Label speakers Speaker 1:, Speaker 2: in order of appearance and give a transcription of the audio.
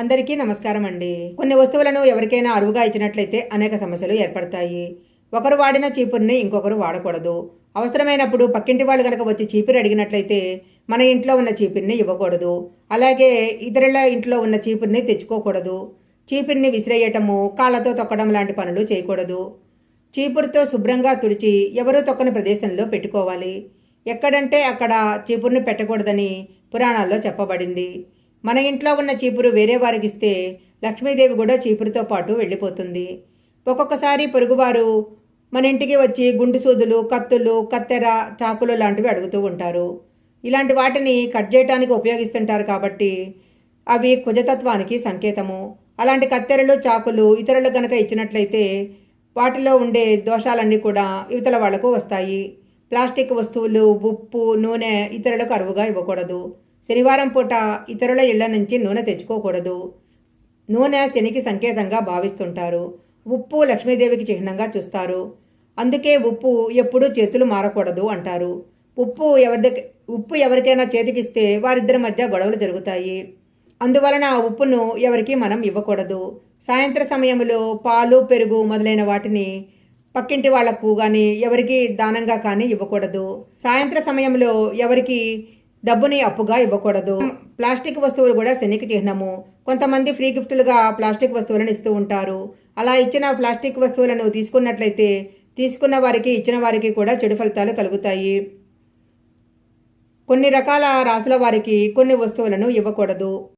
Speaker 1: అందరికీ నమస్కారం అండి. కొన్ని వస్తువులను ఎవరికైనా అరువుగా ఇచ్చినట్లయితే అనేక సమస్యలు ఏర్పడతాయి. ఒకరు వాడిన చీపుర్ని ఇంకొకరు వాడకూడదు. అవసరమైనప్పుడు పక్కింటి వాళ్ళు కనుక వచ్చి చీపురు అడిగినట్లయితే మన ఇంట్లో ఉన్న చీపురిని ఇవ్వకూడదు. అలాగే ఇతరుల ఇంట్లో ఉన్న చీపుర్ని తెచ్చుకోకూడదు. చీపురిని విసిరేయటము కాళ్ళతో తొక్కడం లాంటి పనులు చేయకూడదు. చీపురుతో శుభ్రంగా తుడిచి ఎవరూ తొక్కని ప్రదేశంలో పెట్టుకోవాలి. ఎక్కడంటే అక్కడ చీపురుని పెట్టకూడదని పురాణాల్లో చెప్పబడింది. మన ఇంట్లో ఉన్న చీపురు వేరే వారికి ఇస్తే లక్ష్మీదేవి కూడా చీపురుతో పాటు వెళ్ళిపోతుంది. ఒక్కొక్కసారి పొరుగువారు మన ఇంటికి వచ్చి గుండు సూదులు కత్తులు కత్తెర చాకులు లాంటివి అడుగుతూ ఉంటారు. ఇలాంటి వాటిని కట్ చేయడానికి ఉపయోగిస్తుంటారు కాబట్టి అవి కుజతత్వానికి సంకేతము. అలాంటి కత్తెరలు చాకులు ఇతరులకు గనక ఇచ్చినట్లయితే వాటిలో ఉండే దోషాలన్నీ కూడా ఇవతల వాళ్ళకు వస్తాయి. ప్లాస్టిక్ వస్తువులు ఉప్పు నూనె ఇతరులకు అరువుగా ఇవ్వకూడదు. శనివారం పూట ఇతరుల ఇళ్ళ నుంచి నూనె తెచ్చుకోకూడదు. నూనె శనికి సంకేతంగా భావిస్తుంటారు. ఉప్పు లక్ష్మీదేవికి చిహ్నంగా చూస్తారు. అందుకే ఉప్పు ఎప్పుడూ చేతులు మారకూడదు అంటారు. ఉప్పు ఎవరి ఉప్పు ఎవరికైనా చేతికిస్తే వారిద్దరి మధ్య గొడవలు జరుగుతాయి. అందువలన ఆ ఉప్పును ఎవరికి మనం ఇవ్వకూడదు. సాయంత్ర సమయంలో పాలు పెరుగు మొదలైన వాటిని పక్కింటి వాళ్ళకు కానీ ఎవరికి దానంగా కానీ ఇవ్వకూడదు. సాయంత్ర సమయంలో ఎవరికి డబ్బుని అప్పుగా ఇవ్వకూడదు. ప్లాస్టిక్ వస్తువులు కూడా శనికి చిహ్నము. కొంతమంది ఫ్రీ గిఫ్టులుగా ప్లాస్టిక్ వస్తువులను ఇస్తూ ఉంటారు. అలా ఇచ్చిన ప్లాస్టిక్ వస్తువులను తీసుకున్నట్లయితే తీసుకున్న వారికి ఇచ్చిన వారికి కూడా చెడు ఫలితాలు కలుగుతాయి. కొన్ని రకాల రాసుల వారికి కొన్ని వస్తువులను ఇవ్వకూడదు.